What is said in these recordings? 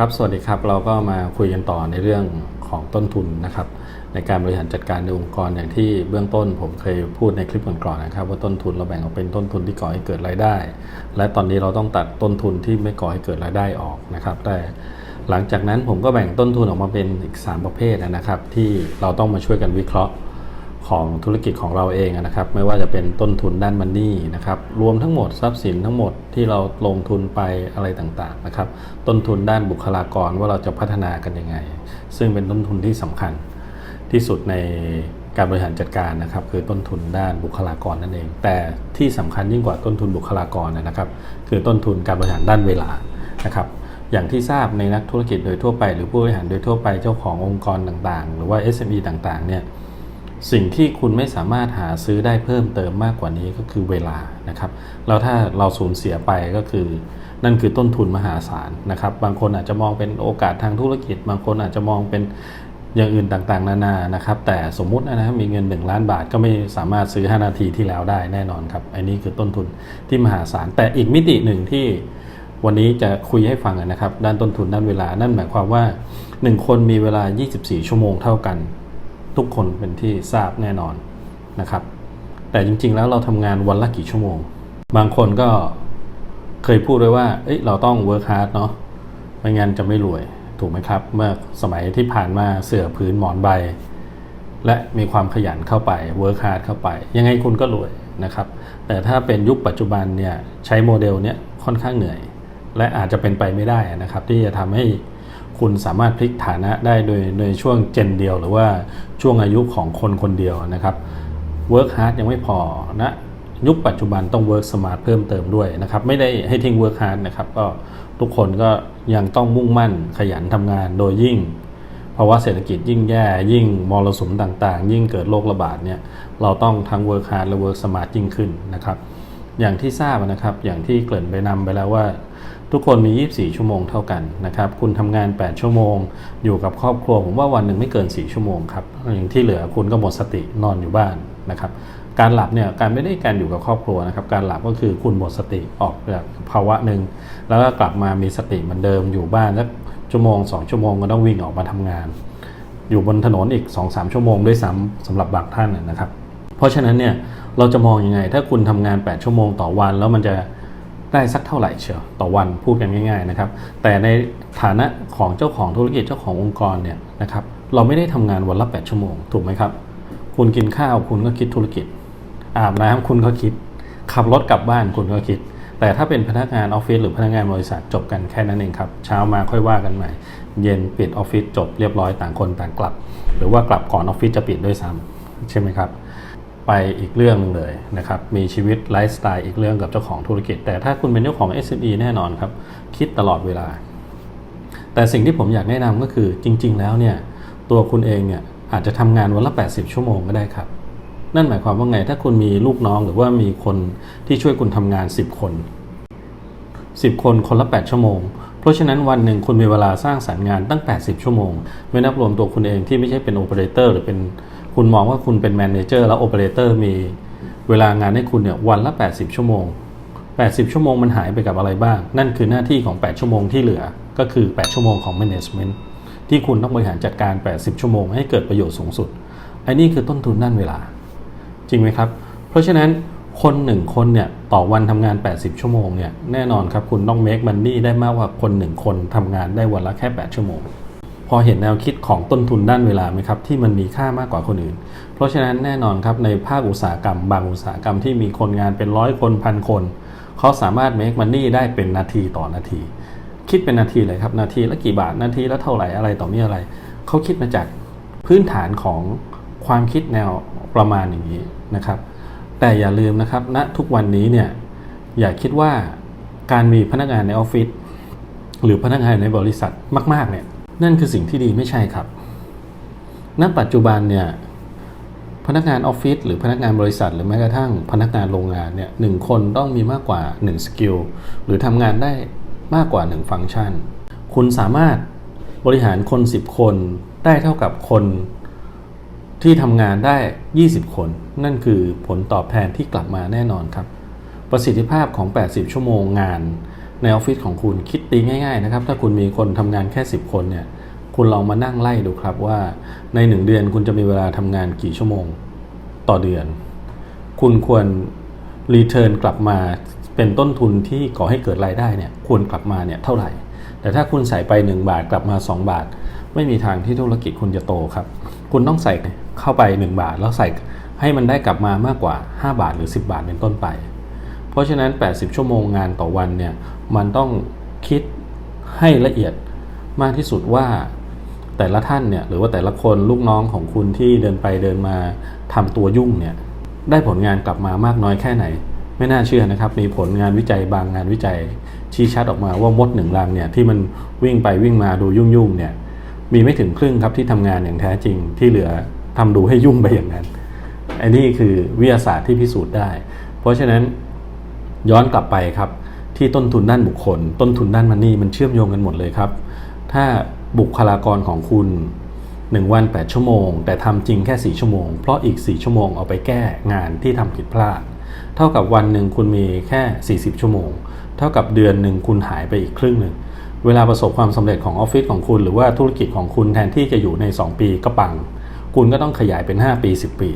ครับสวัสดีครับเราก็มาคุยกันต่อในเรื่องของต้นทุนนะครับในการบริหารจัดการในองค์กรอย่างที่เบื้องต้นผมเคยพูดในคลิปก่อนๆนะครับ ว่าต้นทุนเราแบ่งออกเป็นต้นทุนที่ก่อให้เกิดรายได้ และตอนนี้เราต้องตัดต้นทุนที่ไม่ก่อให้เกิดรายได้ออกนะครับแต่หลังจากนั้นผมก็แบ่งต้นทุนออกมาเป็นอีก 3 ประเภทนะครับ ที่เราต้องมาช่วยกันวิเคราะห์ ของธุรกิจของเราเองนะครับ ไม่ว่าจะเป็นต้นทุนด้านมันนี่นะครับรวมทั้งหมดทรัพย์สินทั้งหมดที่เราลงทุนไปอะไรต่างๆนะครับ ต้นทุนด้านบุคลากรว่าเราจะพัฒนากันยังไง ซึ่งเป็นต้นทุนที่สำคัญที่สุดในการบริหารจัดการนะครับ คือต้นทุนด้านบุคลากรนั่นเอง แต่ที่สำคัญยิ่งกว่าต้นทุนบุคลากรนะครับ คือต้นทุนการบริหารด้านเวลานะครับอย่างที่ทราบในนักธุรกิจโดยทั่วไป หรือผู้บริหารโดยทั่วไปเจ้าขององค์กรต่างๆ หรือว่า SME ต่างๆเนี่ย สิ่งที่คุณไม่สามารถหาซื้อได้เพิ่มเติมมากกว่านี้ก็คือเวลานะครับ แล้วถ้าเราสูญเสียไปก็คือ นั่นคือต้นทุนมหาศาลนะครับ บางคนอาจจะมองเป็นโอกาสทางธุรกิจ บางคนอาจจะมองเป็นอย่างอื่นต่างๆ นานานะครับ แต่สมมุตินะครับมีเงิน 1 ล้านบาทก็ไม่สามารถซื้อ 5 นาทีที่แล้วได้แน่นอนครับ อันนี้คือต้นทุนที่มหาศาล แต่อีกมิติหนึ่งที่วันนี้จะคุยให้ฟังนะครับ ด้านต้นทุนด้านเวลา นั่นหมายความว่า 1 คนมีเวลา 24 ชั่วโมงเท่ากัน ทุกคนเป็นที่ทราบแน่นอนนะครับ แต่จริงๆแล้วเราทำงานวันละกี่ชั่วโมง บางคนก็เคยพูดไว้ว่าเอ้ยเราต้อง work hard เนาะไม่งั้นจะไม่รวยถูกไหมครับ เมื่อสมัยที่ผ่านมาเสื่อพื้นหมอนใบ และมีความขยันเข้าไป work hard เข้าไป ยังไงคุณก็รวยนะครับ แต่ถ้าเป็นยุคปัจจุบันเนี่ยใช้โมเดลเนี้ยค่อนข้างเหนื่อย และอาจจะเป็นไปไม่ได้นะครับ ที่จะทำให้ คุณสามารถพลิกฐานะได้โดยในช่วงเจนเดียว หรือว่าช่วงอายุของคนคนเดียวนะครับ work hard ยังไม่พอนะยุคปัจจุบันต้อง work smart เพิ่มเติมด้วยนะครับ ไม่ได้ให้ทิ้ง work hard นะครับก็ทุกคนก็ยังต้องมุ่งมั่นขยันทำงานโดยยิ่งภาวะเศรษฐกิจยิ่งแย่ ยิ่งมรสุมต่างๆ ยิ่งเกิดโรคระบาดเนี่ยเราต้องทั้ง work hard และ work smart ยิ่งขึ้นนะครับ อย่างที่ทราบนะครับอย่างที่เกริ่นไปนำไปแล้วว่า ทุกคนมี 24 ชั่วโมงเท่ากันนะครับ คุณทำงาน 8 ชั่วโมง อยู่กับครอบครัว ผมว่าวันหนึ่งไม่เกิน 4 ชั่วโมงครับ อย่างที่เหลือคุณก็หมดสตินอนอยู่บ้านนะครับ การหลับเนี่ย การไม่ได้การอยู่กับครอบครัวนะครับ การหลับก็คือคุณหมดสติออกจากภาวะหนึ่ง แล้วก็กลับมามีสติเหมือนเดิม อยู่บ้านสักชั่วโมง 2 ชั่วโมงก็ต้องวิ่งออกมาทำงาน อยู่บนถนนอีก 2-3 ชั่วโมงด้วยซ้ำสำหรับบางท่านนะครับ เพราะฉะนั้นเนี่ย เราจะมองยังไง ถ้าคุณทำงาน 8 ชั่วโมงต่อวัน แล้วมันจะ ได้สักเท่าไหร่เชียวต่อวันพูดกันง่ายๆนะครับแต่ในฐานะของเจ้าของธุรกิจเจ้าขององค์กรเนี่ยนะครับเราไม่ได้ทำงานวันละ 8 ชั่วโมงถูกไหมครับ คุณกินข้าวคุณก็คิดธุรกิจ อาบน้ำคุณก็คิด ขับรถกลับบ้านคุณก็คิด แต่ถ้าเป็นพนักงานออฟฟิศหรือพนักงานบริษัทจบกันแค่นั้นเองครับเช้ามาค่อยว่ากันใหม่ เย็นปิดออฟฟิศจบเรียบร้อยต่างคนต่างกลับ หรือว่ากลับก่อนออฟฟิศจะปิดด้วยซ้ำใช่ไหมครับ ไปอีกเรื่องหนึงเลยนะครับ มีชีวิตไลฟ์สไตล์อีกเรื่องกับเจ้าของธุรกิจ แต่ถ้าคุณเป็นเจ้าของ SME แน่นอนครับ คิดตลอดเวลา แต่สิ่งที่ผมอยากแนะนำก็คือจริง ๆ แล้วเนี่ยตัวคุณเองเนี่ยอาจจะทำงานวันละ 80 ชั่วโมงก็ได้ครับ นั่นหมายความว่าไงถ้าคุณมีลูกน้องหรือว่ามีคนที่ช่วยคุณทำงาน 10 คน 10 คนคนละ 8 ชั่วโมง เพราะฉะนั้นวันหนึ่งคุณมีเวลาสร้างสรรค์งานตั้ง 80 ชั่วโมง ไม่นับรวมตัวคุณเองที่ไม่ใช่เป็นโอเปอเรเตอร์หรือเป็น คุณมองว่าคุณเป็นแมเนเจอร์แล้วโอเปอเรเตอร์มีเวลางานให้คุณเนี่ยวันละ 80 ชั่วโมง 80 ชั่วโมงมันหายไปกับอะไรบ้าง นั่นคือหน้าที่ของ 8 ชั่วโมงที่เหลือ ก็คือ 8 ชั่วโมงของ management ที่คุณต้องบริหารจัดการ 80 ชั่วโมงให้เกิดประโยชน์สูงสุด ไอ้นี่คือต้นทุนด้านเวลา จริงไหมครับ เพราะฉะนั้นคนหนึ่งคนเนี่ยต่อวันทำงาน 80 ชั่วโมงเนี่ยแน่นอนครับคุณต้อง make money ได้มากกว่าคนหนึ่งคนทำงานได้วันละแค่ 8 ชั่วโมง พอเห็นแนวคิดของต้นทุนด้านเวลาไหมครับที่มันมีค่ามากกว่าคนอื่น เพราะฉะนั้นแน่นอนครับในภาคอุตสาหกรรม บางอุตสาหกรรมที่มีคนงานเป็นร้อยคนพันคน เขาสามารถ make money ได้เป็นนาทีต่อนาที คิดเป็นนาทีเลยครับนาทีละกี่บาทนาทีละเท่าไหร่อะไรต่อมีอะไร เขาคิดมาจากพื้นฐานของความคิดแนวประมาณอย่างนี้นะครับแต่อย่าลืมนะครับณนะทุกวันนี้เนี่ยอย่าคิดว่าการมีพนักงานในออฟฟิศหรือพนักงานในบริษัทมากๆเนี่ย นั่นคือสิ่งที่ดีไม่ใช่ครับ ณ ปัจจุบันเนี่ยพนักงานออฟฟิศหรือพนักงานบริษัท หรือแม้กระทั่งพนักงานโรงงานเนี่ยหนึ่งคนต้องมีมากกว่า1สกิลหรือทำงานได้มากกว่า 1 ฟังก์ชัน คุณสามารถบริหารคน 10 คนได้เท่ากับคนที่ทำงานได้ 20 คน นั่นคือผลตอบแทนที่กลับมาแน่นอนครับ ประสิทธิภาพของ 80 ชั่วโมงงาน ในออฟฟิศของคุณคิดตีง่ายๆนะครับถ้าคุณมีคนทำงานแค่ 10 คนเนี่ยคุณลองมานั่งไล่ดูครับว่าใน 1 เดือนคุณจะมีเวลาทำงานกี่ชั่วโมงต่อเดือน คุณควรรีเทิร์นกลับมาเป็นต้นทุนที่ก่อให้เกิดรายได้เนี่ยควรกลับมาเนี่ยเท่าไหร่ แต่ถ้าคุณใส่ไป 1 บาทกลับมา 2 บาท ไม่มีทางที่ธุรกิจคุณจะโตครับ คุณต้องใส่เข้าไป 1 บาทแล้วใส่ให้มันได้กลับมามากกว่า 5 บาทหรือ 10 บาทเป็นต้นไป เพราะฉะนั้น 80 ชั่วโมงงานต่อวันเนี่ยมันต้องคิดให้ละเอียดมากที่สุดว่าแต่ละท่านเนี่ยหรือว่าแต่ละคนลูกน้องของคุณที่เดินไปเดินมาทำตัวยุ่งเนี่ยได้ผลงานกลับมามากน้อยแค่ไหน ไม่น่าเชื่อนะครับ มีผลงานวิจัยบางงานวิจัย ชี้ชัดออกมาว่ามดหนึ่งรังเนี่ยที่มันวิ่งไปวิ่งมาดูยุ่งๆเนี่ยมีไม่ถึงครึ่งครับที่ทำงานอย่างแท้จริงที่เหลือทำดูให้ยุ่งไปอย่างนั้นอันนี้คือวิทยาศาสตร์ที่พิสูจน์ได้ เพราะฉะนั้น ย้อนกลับไปครับ ที่ต้นทุนด้านบุคคล ต้นทุนด้านมันนี่มันเชื่อมโยงกันหมดเลยครับ ถ้าบุคลากรของคุณ 1 วัน 8 ชั่วโมง แต่ทำจริงแค่ 4 ชั่วโมง เพราะอีก 4 ชั่วโมงเอาไปแก้งานที่ทำผิดพลาด เท่ากับวันหนึ่งคุณมีแค่ 40 ชั่วโมง เท่ากับเดือนหนึ่งคุณหายไปอีกครึ่งหนึ่งเวลาประสบความสำเร็จของออฟฟิศของคุณหรือว่าธุรกิจของคุณแทนที่จะอยู่ใน 2 ปีก็ปัง คุณก็ต้องขยายเป็น 5 ปี 10 ปี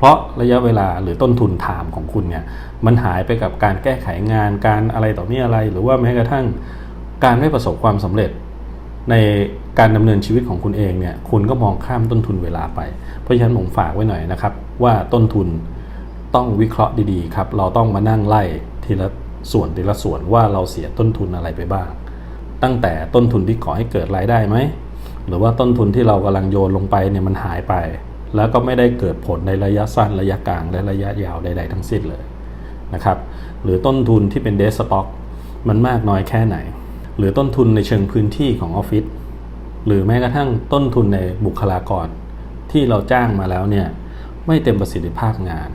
เพราะระยะเวลาหรือต้นทุนไทม์ของคุณเนี่ยมันหายไปกับการแก้ไขงานการอะไรต่อมีอะไร หรือว่าแม้กระทั่งการไม่ประสบความสำเร็จในการดำเนินชีวิตของคุณเองเนี่ยคุณก็มองข้ามต้นทุนเวลาไป เพราะฉะนั้นผมฝากไว้หน่อยนะครับ ว่าต้นทุนต้องวิเคราะห์ดีๆครับ เราต้องมานั่งไล่ทีละส่วนทีละส่วนว่าเราเสียต้นทุนอะไรไปบ้าง ตั้งแต่ต้นทุนที่ก่อให้เกิดรายได้ไหมหรือว่าต้นทุนที่เรากำลังโยนลงไปเนี่ยมันหายไป แล้วก็ไม่ได้เกิดผลในระยะสั้นระยะกลางและระยะยาวใดๆทั้งสิ้นเลยนะครับหรือต้นทุนที่เป็นเดสต็อกมันมากน้อยแค่ไหน หรือต้นทุนในเชิงพื้นที่ของออฟฟิศหรือแม้กระทั่งต้นทุนในบุคลากร ที่เราจ้างมาแล้วเนี่ยไม่เต็มประสิทธิภาพงาน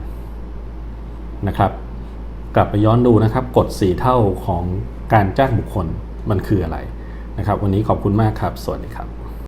นะครับ กลับไปย้อนดูนะครับกฎ4เท่าของการจ้างบุคคลมันคืออะไรนะครับ วันนี้ขอบคุณมากครับ สวัสดีครับ